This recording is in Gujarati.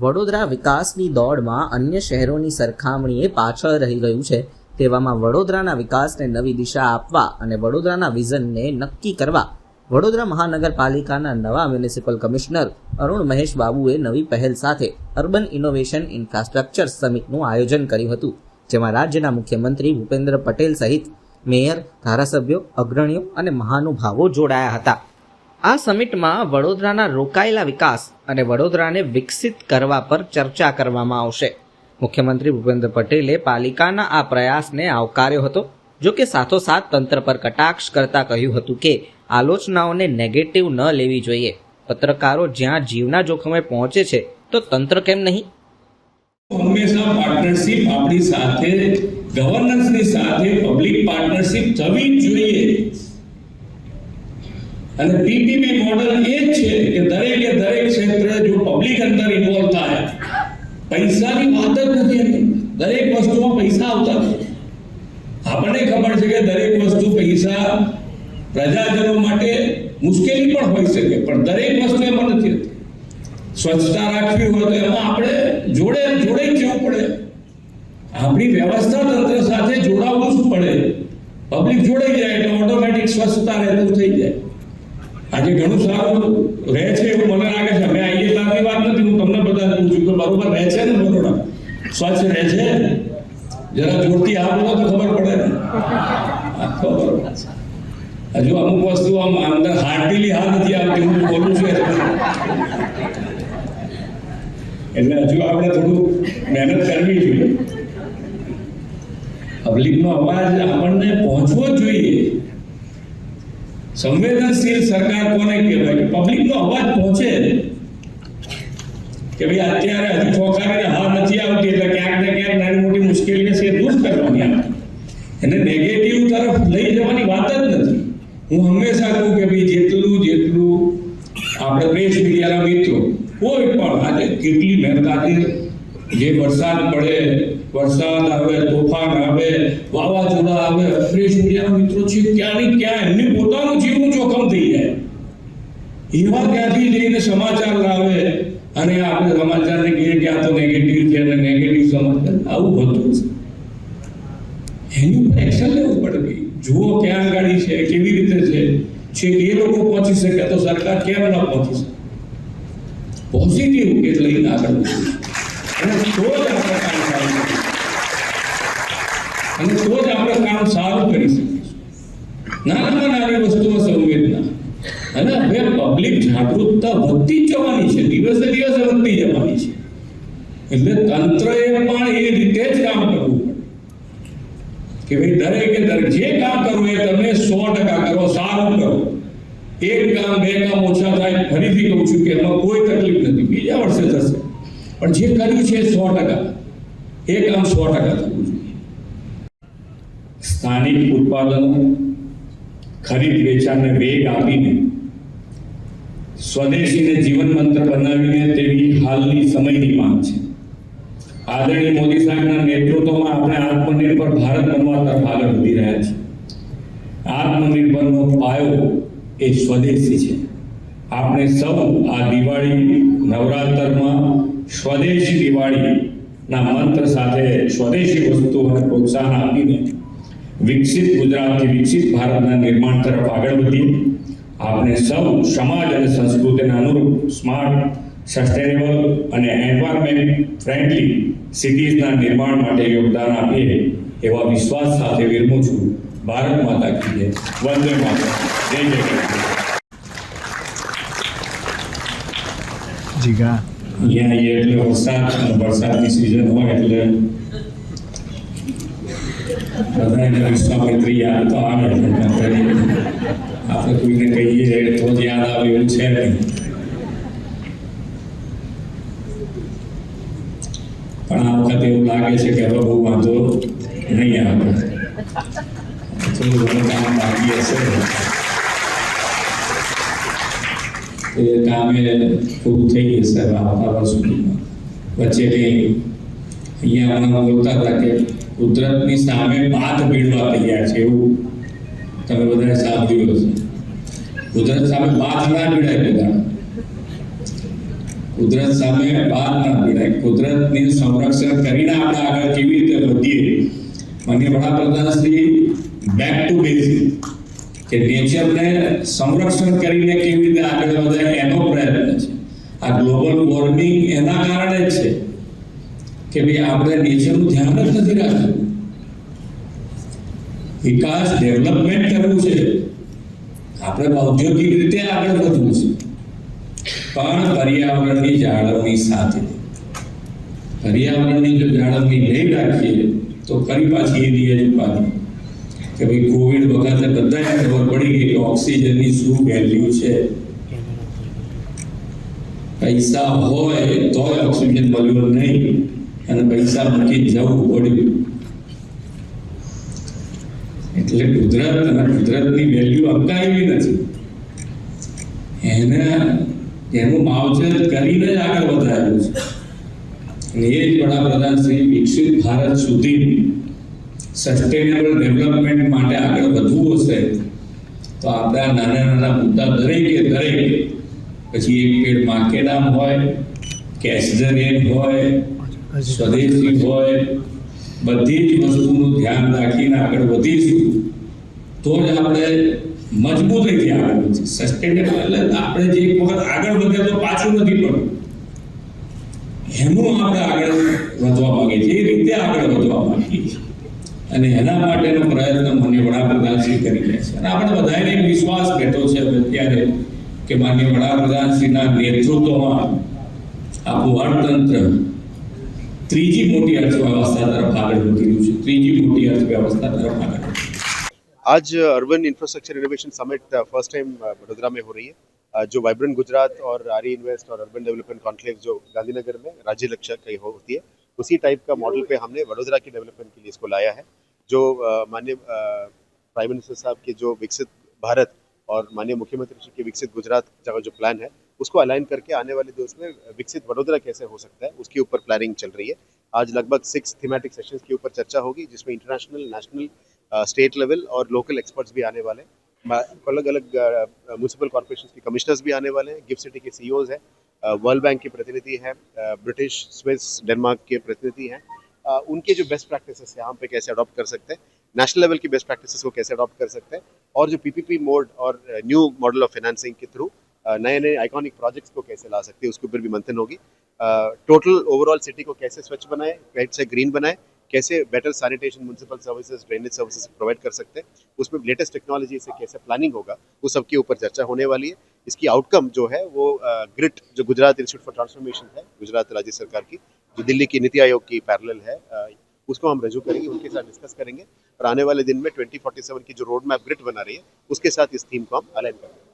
વડોદરા વિકાસની દોડમાં અન્ય શહેરોની સરખામણીએ પાછળ રહી ગયું છે. તેવામાં વડોદરાના વિકાસને નવી દિશા આપવા અને વડોદરાના વિઝનને નક્કી કરવા વડોદરા મહાનગરપાલિકાના નવા મ્યુનિસિપલ કમિશનર અરુણ મહેશ બાબુએ નવી પહેલ સાથે અર્બન ઇનોવેશન ઇન્ફ્રાસ્ટ્રક્ચર સમિટનું આયોજન કર્યું હતું, જેમાં રાજ્યના મુખ્યમંત્રી ભૂપેન્દ્ર પટેલ સહિત મેયર, ધારાસભ્યો, અગ્રણીઓ અને મહાનુભાવો જોડાયા હતા. આ સમિટમાં વડોદરાના રોકાયેલા વિકાસ અને વડોદરાને વિકસિત કરવા પર ચર્ચા કરવામાં આવશે. મુખ્યમંત્રી ભૂપેન્દ્ર પટેલે પાલિકાના આ પ્રયાસને આવકાર્યો હતો, જો કે સાથોસાથ તંત્ર પર કટાક્ષ કરતા કહ્યું હતું કે આલોચનાઓને નેગેટિવ ન લેવી જોઈએ. પત્રકારો જ્યાં જીવના જોખમે પહોંચે છે, તો તંત્ર કેમ નહીં? હંમેશા પાર્ટનરશિપ આપણી સાથે ગવર્નન્સની સાથે પબ્લિક પાર્ટનરશિપ થવી જોઈએ. અને પીપીપી મોડલ એ જ છે કે દરેકે દરેક ક્ષેત્રે જો પબ્લિક અંદર ઇન્વોલ્વ થાય પૈસાની વાત જ નથી એની દરેક વસ્તુમાં પૈસા આવતા નથી આપણને ખબર છે કે દરેક વસ્તુ પૈસા પ્રજાજનો માટે મુશ્કેલી પણ હોઈ શકે પણ દરેક વસ્તુ એમાં નથી હોતી સ્વચ્છતા રાખવી હોય તો એમાં આપણે જોડે જોડે જ જવું પડે આપણી વ્યવસ્થા તંત્ર સાથે જોડાવવું જ પડે પબ્લિક જોડાઈ જાય એટલે ઓટોમેટિક સ્વચ્છતા રહેતું થઈ જાય આજે ઘણું સારું રહે છે એવું મને લાગે છે. મેં આઈએ તારની વાત નથી, હું તમને બધા પૂછું કે બરોબર રહે છે ને બરોડા સ્વચ્છ રહે છે? જરા જોરથી હા બોલો તો ખબર પડે ને. ખબર હજુ અમુક વસ્તુ આમ અંદર હાર્ટીલી હા નથી આવતી, હું બોલું છું એટલે. હજુ આપણે થોડું મહેનત કરવી જોઈએ. પબ્લિકનો અવાજ આપણને પહોંચવો જ જોઈએ. સંવેદનશીલ સરકાર કોને કહેવાય કે પબ્લિકનો અવાજ પહોંચે કે ભાઈ અત્યારે હજુ ચોખાને હા નથી આવતી એટલે ક્યાંક ને ક્યાંક નાની મોટી મુશ્કેલી છે એ દૂર કરવાની આપણે એને નેગેટિવ તરફ લઈ જવાની વાત જ નથી હું હંમેશા કહું કે ભાઈ જેટલું જેટલું આપણે પ્રેસ મીડિયાના મિત્રો કોઈ પણ આજે કેટલી મહેનત આજે જે વરસાદ પડે વરસાદ આવે તોફાન આવે વાવાઝોડા આવે પ્રેસ મીડિયાના મિત્રો છે ક્યાં ને ક્યાં એમને એવા ક્યાંથી જઈને સમાચાર લાવે અને આપણે સમાચારને કહીએ કે આ તો નેગેટિવ છે અને નેગેટિવ સમાચાર. આવું હોતું છે એની ઉપર એક્શન લેવું પડે કે જુઓ ક્યાં ગાડી છે, કેવી રીતે છે. છે એ લોકો પહોંચી શકે, તો સરકાર કેમ ન પહોંચી શકે? પોઝિટિવ કે લઈને આગળ અને તો જ આપણે કામ સારું અને તો જ આપણે કામ સારું કરી શકીશું. નાનામાં નાની વસ્તુમાં સંવેદના. અને હવે પબ્લિક જાગૃતતા વધતી જવાની છે. દિવસે દિવસે વધતી જવાની છે. એટલે તંત્રએ પણ એ રીતે જ કામ કરવું કે ભાઈ દરેકે દરેક જે કામ કરવું એ તમે સો ટકા કરો, સારું કરો. એક કામ, બે કામ ઓછા થાય, ફરીથી કહું છું કે એમાં કોઈ તકલીફ નથી. બીજા વર્ષે થશે પણ જે કર્યું છે સો ટકા. એ કામ સો ટકા થવું જોઈએ. સ્થાનિક ઉત્પાદનો ખરીદ વેચાણને વેગ આપીને સ્વદેશીને જીવન મંત્ર બનાવીને તેવી હાલની સમયની માંગ છે. આદરણીય મોદી સાહેબના નેતૃત્વમાં આપણે આત્મનિર્ભર ભારત બનવા તરફ આગળ વધી રહ્યા છીએ. આત્મનિર્ભરનો પાયો એ સ્વદેશી છે. આપણે સૌ આ દિવાળી નવરાત્રમાં સ્વદેશી દિવાળીના મંત્ર સાથે સ્વદેશી વસ્તુઓને પ્રોત્સાહન આપીને વિકસિત ગુજરાતથી વિકસિત ભારતના નિર્માણ તરફ આગળ વધીએ. આપણે સૌ સમાજ અને સંસ્કૃતિને અનુરૂપ સ્માર્ટ સસ્ટેનેબલ અને એન્વાયરમેન્ટ ફ્રેન્ડલી સિટીઝના નિર્માણ માટે યોગદાન આપીએ એવા વિશ્વાસ સાથે વિરમું છું. ભારત માતા કી જય. વંદે માતા જય જય જીગા. અહીંયા એટલે વરસાદ વરસાદની સિઝન હોય એટલે બધાને વિશ્વામિત્રી યાદ તો આવે જ. આપણે કોઈને કહીએ તો જ યાદ આવે એવું છે નહીં પણ આ વખતે એવું લાગે છે કે હવે બહુ વાંધો નહીં આવે થોડું ઘણું કામ બાકી હશે એ કામે પૂરું થઈ જશે હવે આવતા વર્ષ સુધીમાં વચ્ચે કંઈ અહીંયા હમણાં બોલતા હતા કે કુદરતની સામે પાત ભીડવા તૈયાર છે એવું તમે બધાએ સાંભળ્યું હશે. કુદરત સામે પાત ના ભીડાય બધા. કુદરત સામે પાત ના ભીડાય કુદરતની સંરક્ષણ કરીને આપણે આગળ કેવી રીતે વધીએ? માન્ય વડાપ્રધાન શ્રી બેક ટુ બેઝિક કે નેચરને સંરક્ષણ કરીને કેવી રીતે આગળ વધાય એનો પ્રયત્ન છે. આ ગ્લોબલ વોર્મિંગ એના કારણે જ છે. કે ભાઈ આપણે નેચરનું ધ્યાન જ નથી રાખતું વિકાસ ડેવલપમેન્ટ કરવું છે આપણે ઔદ્યોગિક રીતે આગળ વધવું છે પણ પર્યાવરણની જાળવણી સાથે પર્યાવરણની જો જાળવણી નહીં રાખીએ તો ફરી પાછી એ રીએ જ ઉપાધિ કે ભાઈ કોવિડ વખતે બધાને ખબર પડી ગઈ કે ઓક્સિજનની શું વેલ્યુ છે પૈસા હોય તોય ઓક્સિજન મળ્યો નહીં અને પૈસા મૂકી જવું પડ્યું. એટલે કુદરત અને કુદરતની વેલ્યુ અપનાવી નથી. એને, એનું માવજત કરીને જ આગળ વધાર્યું છે. અને એ જ વડાપ્રધાન શ્રી વિકસિત ભારત સુધી સસ્ટેનેબલ ડેવલપમેન્ટ માટે આગળ વધવું હશે, તો આપણા નાના નાના મુદ્દા દરેકે દરેક, પછી એક પેડ માર્કેડામ હોય કેસરેન હોય સ્વદેશી હોય બધી જ વસ્તુનું ધ્યાન રાખીને આગળ વધીશું તો જ આપણે મજબૂતીથી આગળ વધીશું. સસ્ટેનેબલ એટલે આપણે જે એક વખત આગળ વધે તો પાછું નથી પડતું. એનું આપણે આગળ વધવા માંગીએ છીએ એ રીતે આગળ વધવા માંગીએ છીએ. અને એના માટેનો પ્રયત્ન મને વડાપ્રધાન શ્રી કરી રહ્યા છે. અને આપણે બધાને એક વિશ્વાસ બેઠો છે અત્યારે કે માન્ય વડાપ્રધાન શ્રીના નેતૃત્વમાં આપણું અર્થતંત્ર ત્રીજી મોટી અર્થવ્યવસ્થા તરફ આગળ વધી રહ્યું છે ત્રીજી મોટી અર્થવ્યવસ્થા તરફ આગળ વધી રહ્યું છે. आज urban infrastructure innovation summit first time Vadodara में हो रही है अ, जो वाइब्रेंट गुजरात और आरी इन्वेस्ट और अर्बन डेवलपमेंट कॉन्क्लेव जो गांधीनगर में राज्य लक्ष्य की हो- होती है उसी टाइप का मॉडल पे हमने वडोदरा की डेवलपमेंट के लिए इसको लाया है जो अ, माननीय अ, प्राइम मिनिस्टर साहब के जो विकसित भारत और माननीय मुख्यमंत्री जी के विकसित गुजरात का जो प्लान है उसको अलाइन करके आने वाले दिवस में विकसित वडोदरा कैसे हो सकता है, उसके ऊपर प्लानिंग चल रही है। आज लगभग सिक्स थीमेटिक सेशंस के ऊपर चर्चा होगी, जिसमें इंटरनेशनल नेशनल स्टेट लेवल और लोकल एक्सपर्ट्स भी आने वाले हैं। अलग अलग म्यूनसिपल कॉरपोरेशन के कमिश्नर्स भी आने वाले हैं। गिफ्ट सिटी के सीईओज हैं वर्ल्ड बैंक के प्रतिनिधि हैं ब्रिटिश स्विस डेनमार्क के प्रतिनिधि हैं। उनके जो बेस्ट प्रैक्टिसेस है हम पे कैसे अडॉप्ट कर सकते हैं नेशनल लेवल की बेस्ट प्रैक्टिसेस को कैसे अडॉप्ट कर सकते हैं, और जो पीपीपी मोड और न्यू मॉडल ऑफ़ फाइनेंसिंग के थ्रू नए नए आइकॉनिक प्रोजेक्ट्स को कैसे ला सकते हैं, उसके ऊपर भी मंथन होगी। टोटल ओवरऑल सिटी को कैसे स्वच्छ बनाए, कैसे ग्रीन बनाए, कैसे better sanitation municipal services drainage services provide कर सकते हैं, उसमें लेटेस्ट टेक्नोलॉजी से कैसे प्लानिंग होगा वो सबके ऊपर चर्चा होने वाली है। इसकी आउटकम जो है वो ग्रिट जो गुजरात इंस्टीट्यूट फॉर ट्रांसफॉर्मेशन है, गुजरात राज्य सरकार की, जो दिल्ली की नीति आयोग की पैरल है उसको हम रजू करेंगे, उनके साथ डिस्कस करेंगे और आने वाले दिन में 2047 की जो रोड मैप ग्रिड बना रही है, उसके साथ इस थीम को हम अलाइन करेंगे।